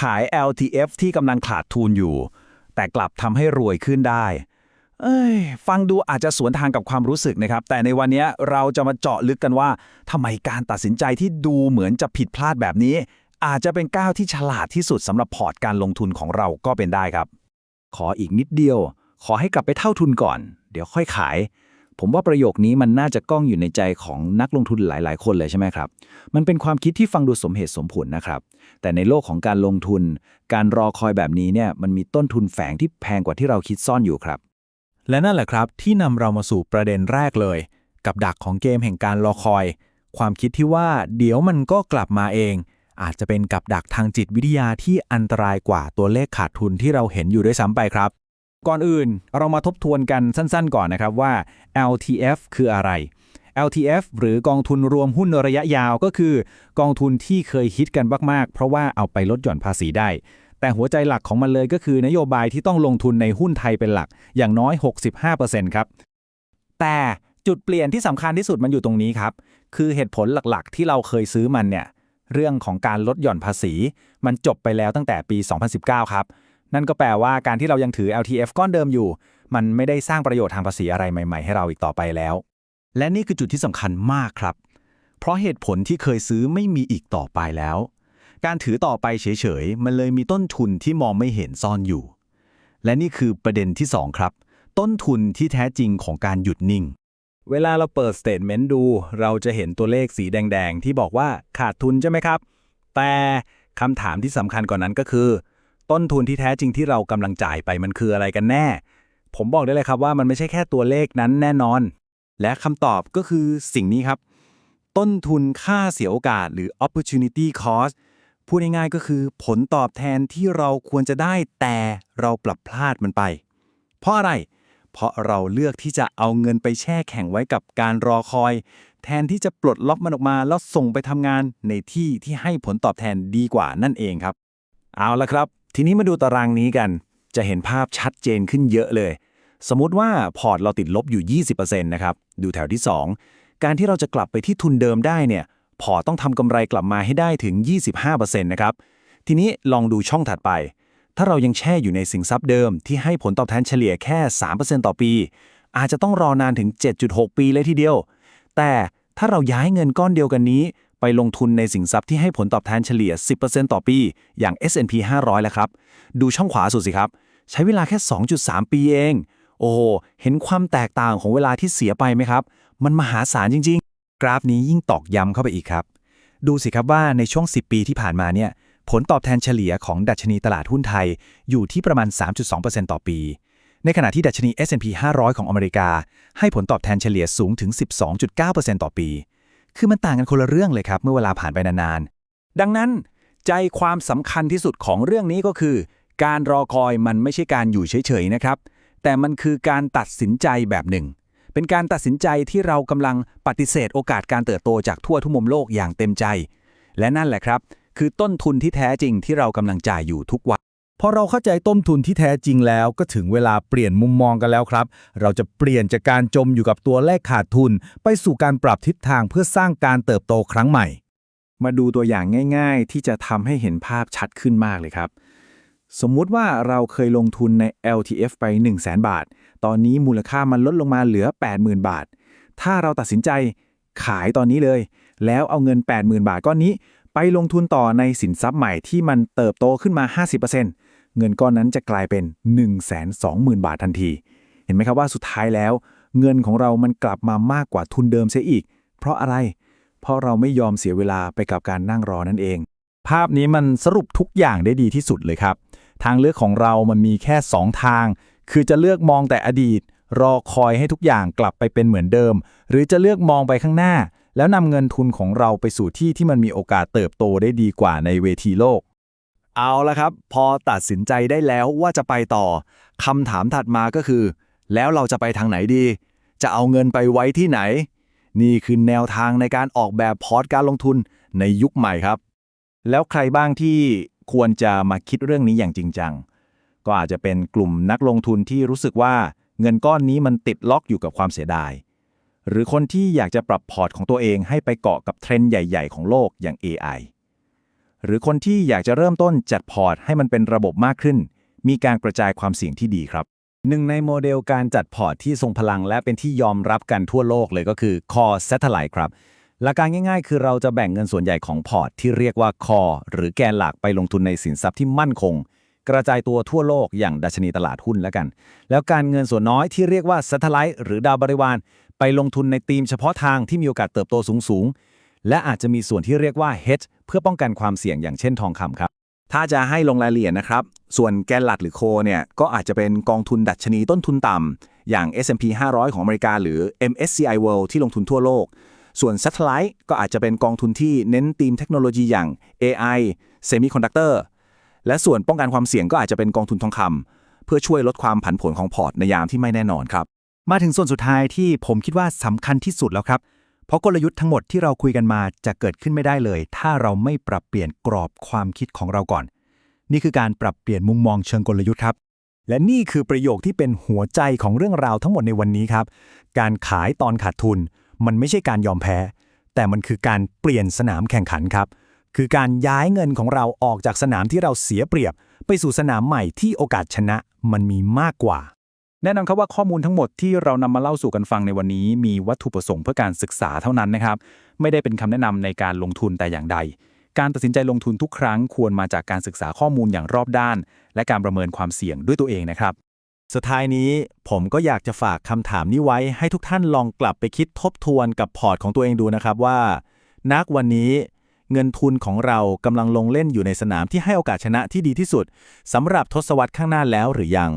ขาย LTF ที่กำลังขาดทุนอยู่ แต่กลับทำให้รวยขึ้นได้ เอ้ย ฟังดูอาจจะสวนทางกับความรู้สึกนะครับ แต่ในวันนี้เราจะมาเจาะลึกกันว่าทำไมการตัดสินใจที่ดูเหมือนจะผิดพลาดแบบนี้ อาจจะเป็นก้าวที่ฉลาดที่สุดสำหรับพอร์ตการลงทุนของเราก็เป็นได้ครับ ขออีกนิดเดียว ขอให้กลับไปเท่าทุนก่อน เดี๋ยวค่อยขาย ผมว่าประโยคนี้มันน่าจะก้องอยู่ในใจของนักลงทุนหลาย ๆ คนเลยใช่ไหมครับ มันเป็นความคิดที่ฟังดูสมเหตุสมผลนะครับ แต่ในโลกของการลงทุน การรอคอยแบบนี้เนี่ยมันมีต้นทุนแฝงที่แพงกว่าที่เราคิดซ่อนอยู่ครับ และนั่นแหละครับที่นำเรามาสู่ประเด็นแรกเลย กับดักของเกมแห่งการรอคอย ความคิดที่ว่าเดี๋ยวมันก็กลับมาเอง อาจจะเป็นกับดักทางจิตวิทยาที่อันตรายกว่าตัวเลขขาดทุนที่เราเห็นอยู่ด้วยซ้ำไปครับ ก่อนอื่นเรามาทบทวนกันสั้นๆ ก่อนนะครับว่า LTF คืออะไร LTF หรือกองทุนรวมหุ้นระยะยาวก็คือ กองทุนที่เคยฮิตกันมากๆ เพราะว่าเอาไปลดหย่อนภาษีได้ แต่หัวใจหลักของมันเลยก็คือนโยบายที่ต้องลงทุนในหุ้นไทยเป็นหลักอย่างน้อย 65%ครับ แต่จุดเปลี่ยนที่สำคัญที่สุดมันอยู่ตรงนี้ครับ คือเหตุผลหลักๆ ที่เราเคยซื้อมันเนี่ยเรื่องของการลดหย่อนภาษี มันจบไปแล้วตั้งแต่ปี 2019 ครับ นั่นก็แปลว่าการที่เรายังถือ LTF ก้อนเดิมอยู่ มันไม่ได้สร้างประโยชน์ทางภาษีอะไรใหม่ ๆ ให้เราอีกต่อไปแล้ว และนี่คือจุดที่สำคัญมากครับ เพราะเหตุผลที่เคยซื้อไม่มีอีกต่อไปแล้ว การถือต่อไปเฉยๆ มันเลยมีต้นทุนที่มองไม่เห็นซ่อนอยู่ และนี่คือประเด็นที่ 2 ครับ ต้นทุนที่แท้จริงของการหยุดนิ่ง เวลาเราเปิดสเตทเมนต์ดู เราจะเห็นตัวเลขสีแดง ๆ ที่บอกว่าขาดทุนใช่ไหมครับ แต่คำถามที่สำคัญกว่านนั้นก็คือ ต้นทุนที่แท้จริงที่เรากำลังจ่ายไปมันคืออะไรกันแน่ ผมบอกได้เลยครับว่ามันไม่ใช่แค่ตัวเลขนั้นแน่นอน และคำตอบก็คือสิ่งนี้ครับ ต้นทุนค่าเสียโอกาสหรือ opportunity cost พูดง่ายๆก็คือผลตอบแทนที่เราควรจะได้แต่เราปรับพลาดมันไป เพราะอะไร เพราะเราเลือกที่จะเอาเงินไปแช่แข็งไว้กับการรอคอย แทนที่จะปลดล็อกมันออกมา แล้วส่งไปทำงานในที่ที่ให้ผลตอบแทนดีกว่านั่นเองครับ เอาละครับ ทีนี้มาดูตารางนี้กัน จะเห็นภาพชัดเจนขึ้นเยอะเลย สมมุติว่าพอร์ตเราติดลบอยู่ 20%นะครับ ดูแถวที่ 2 การที่เราจะกลับไปที่ทุนเดิมได้เนี่ย พอร์ตต้องทำกำไรกลับมาให้ได้ถึง 25%นะครับ ทีนี้ลองดูช่องถัดไป ถ้าเรายังแช่อยู่ในสินทรัพย์เดิมที่ให้ผลตอบแทนเฉลี่ยแค่ 3%ต่อปี อาจจะต้องรอนานถึง 7.6 ปีเลยทีเดียว แต่ถ้าเราย้ายเงินก้อนเดียวกันนี้ ไปลงทุนในสินทรัพย์ที่ให้ผลตอบแทนเฉลี่ย 10%ต่อปี อย่าง S&P 500 แล้วครับ ดูช่องขวาสุดสิครับ ใช้เวลาแค่ 2.3 ปีเอง โอ้โห เห็นความแตกต่างของเวลาที่เสียไปไหมครับ มันมหาศาลจริง ๆ กราฟนี้ยิ่งตอกย้ำเข้าไปอีกครับ ดูสิครับว่าในช่วง 10 ปีที่ผ่านมาเนี่ย ผลตอบแทนเฉลี่ยของดัชนีตลาดหุ้นไทยอยู่ที่ประมาณ 3.2%ต่อปีในขณะที่ดัชนี S&P 500 ของอเมริกา ให้ผลตอบแทนเฉลี่ยสูงถึง 12.9%ต่อปี คือมันต่างกันคนละเรื่องเลยครับ เมื่อเวลาผ่านไปนานๆ ดังนั้นใจความสำคัญที่สุดของเรื่องนี้ก็คือ การรอคอยมันไม่ใช่การอยู่เฉยๆนะครับ แต่มันคือการตัดสินใจแบบหนึ่ง เป็นการตัดสินใจที่เรากำลังปฏิเสธโอกาสการเติบโตจากทั่วทุกมุมโลกอย่างเต็มใจ และนั่นแหละครับ คือต้นทุนที่แท้จริงที่เรากำลังจ่ายอยู่ทุกวัน พอเราเข้าใจต้นทุนที่แท้จริงแล้วก็ถึงเวลาเปลี่ยนมุมมองกันแล้วครับ เราจะเปลี่ยนจากการจมอยู่กับตัวเลขขาดทุน ไปสู่การปรับทิศทางเพื่อสร้างการเติบโตครั้งใหม่ มาดูตัวอย่างง่าย ๆ ที่จะทำให้เห็นภาพชัดขึ้นมากเลยครับ สมมุติว่าเราเคยลงทุนใน LTF ไป 1 0 0 0 0แบาท ตอนนี้มูลค่ามันลดลงมาเหลือ 80,000 บาท ถ้าเราตัดสินใจขายตอนนี้เลย แล้วเอาเงิน 80,000 บาทก้อนนี้ ไปลงทุนต่อในสินทรัพย์ใหม่ที่มันเติบโตขึ้นมา 50% เงินก้อนนั้นจะกลายเป็น 120,000 บาททันที เห็นไหมครับว่าสุดท้ายแล้ว เงินของเรามันกลับมามากกว่าทุนเดิมเสียอีก เพราะอะไร เพราะเราไม่ยอมเสียเวลาไปกับการนั่งรอนั่นเอง ภาพนี้มันสรุปทุกอย่างได้ดีที่สุดเลยครับ ทางเลือกของเรามันมีแค่ 2 ทาง คือจะเลือกมองแต่อดีต รอคอยให้ทุกอย่างกลับไปเป็นเหมือนเดิม หรือจะเลือกมองไปข้างหน้า แล้วนำเงินทุนของเราไปสู่ที่ที่มันมีโอกาสเติบโตได้ดีกว่าในเวทีโลก เอาละครับ พอตัดสินใจได้แล้วว่าจะไปต่อคำถามถัดมาก็คือ แล้วเราจะไปทางไหนดี จะเอาเงินไปไว้ที่ไหน นี่คือแนวทางในการออกแบบพอร์ตการลงทุนในยุคใหม่ครับ แล้วใครบ้างที่ควรจะมาคิดเรื่องนี้อย่างจริงจัง ก็อาจจะเป็นกลุ่มนักลงทุนที่รู้สึกว่าเงินก้อนนี้มันติดล็อกอยู่กับความเสียดาย หรือคนที่อยากจะปรับพอร์ตของตัวเองให้ไปเกาะกับเทรนด์ใหญ่ ๆ ของโลกอย่าง AI หรือคนที่อยากจะเริ่มต้นจัดพอร์ตให้มันเป็นระบบมากขึ้น มีการกระจายความเสี่ยงที่ดีครับ หนึ่งในโมเดลการจัดพอร์ตที่ทรงพลังและเป็นที่ยอมรับกันทั่วโลกเลยก็คือ Core Satellite ครับหลักการง่ายๆ คือเราจะแบ่งเงินส่วนใหญ่ของพอร์ตที่เรียกว่า Core หรือแกนหลักไปลงทุนในสินทรัพย์ที่มั่นคง กระจายตัวทั่วโลกอย่างดัชนีตลาดหุ้นแล้วกัน แล้วการเงินส่วนน้อยที่เรียกว่า Satellite หรือดาวบริวารไปลงทุนในธีมเฉพาะทางที่มีโอกาสเติบโตสูง และอาจจะมีส่วนที่เรียกว่า hedge เพื่อป้องกันความเสี่ยงอย่างเช่นทองคำครับ ถ้าจะให้ลงรายละเอียดนะครับ ส่วนแกนหลักหรือโคเนี่ยก็อาจจะเป็นกองทุนดัชนีต้นทุนต่ำอย่าง S&P 500 ของอเมริกา หรือ MSCI World ที่ลงทุนทั่วโลก ส่วน Satellite ก็อาจจะเป็นกองทุนที่เน้นธีมเทคโนโลยีอย่าง AI Semiconductor และส่วนป้องกันความเสี่ยงก็อาจจะเป็นกองทุนทองคำเพื่อช่วยลดความผันผวนของพอร์ตในยามที่ไม่แน่นอนครับมาถึงส่วนสุดท้ายที่ผมคิดว่าสำคัญที่สุดแล้วครับ เพราะกลยุทธ์ทั้งหมดที่เราคุยกันมาจะเกิดขึ้นไม่ได้เลย ถ้าเราไม่ปรับเปลี่ยนกรอบความคิดของเราก่อน นี่คือการปรับเปลี่ยนมุมมองเชิงกลยุทธ์ครับ และนี่คือประโยคที่เป็นหัวใจของเรื่องราวทั้งหมดในวันนี้ครับ การขายตอนขาดทุน มันไม่ใช่การยอมแพ้ แต่มันคือการเปลี่ยนสนามแข่งขันครับ คือการย้ายเงินของเราออกจากสนามที่เราเสียเปรียบ ไปสู่สนามใหม่ที่โอกาสชนะ มันมีมากกว่า แน่นอนครับว่าข้อมูลทั้งหมดที่เรานำมาเล่าสู่กันฟังในวันนี้ มีวัตถุประสงค์เพื่อการศึกษาเท่านั้นนะครับ ไม่ได้เป็นคำแนะนำในการลงทุนแต่อย่างใด การตัดสินใจลงทุนทุกครั้งควรมาจากการศึกษาข้อมูลอย่างรอบด้าน และการประเมินความเสี่ยงด้วยตัวเองนะครับ สุดท้ายนี้ผมก็อยากจะฝากคำถามนี้ไว้ ให้ทุกท่านลองกลับไปคิดทบทวนกับพอร์ตของตัวเองดูนะครับว่า นักวันนี้เงินทุนของเรากำลังลงเล่นอยู่ในสนามที่ให้โอกาสชนะที่ดีที่สุดสำหรับทศวรรษข้างหน้าแล้วหรือยัง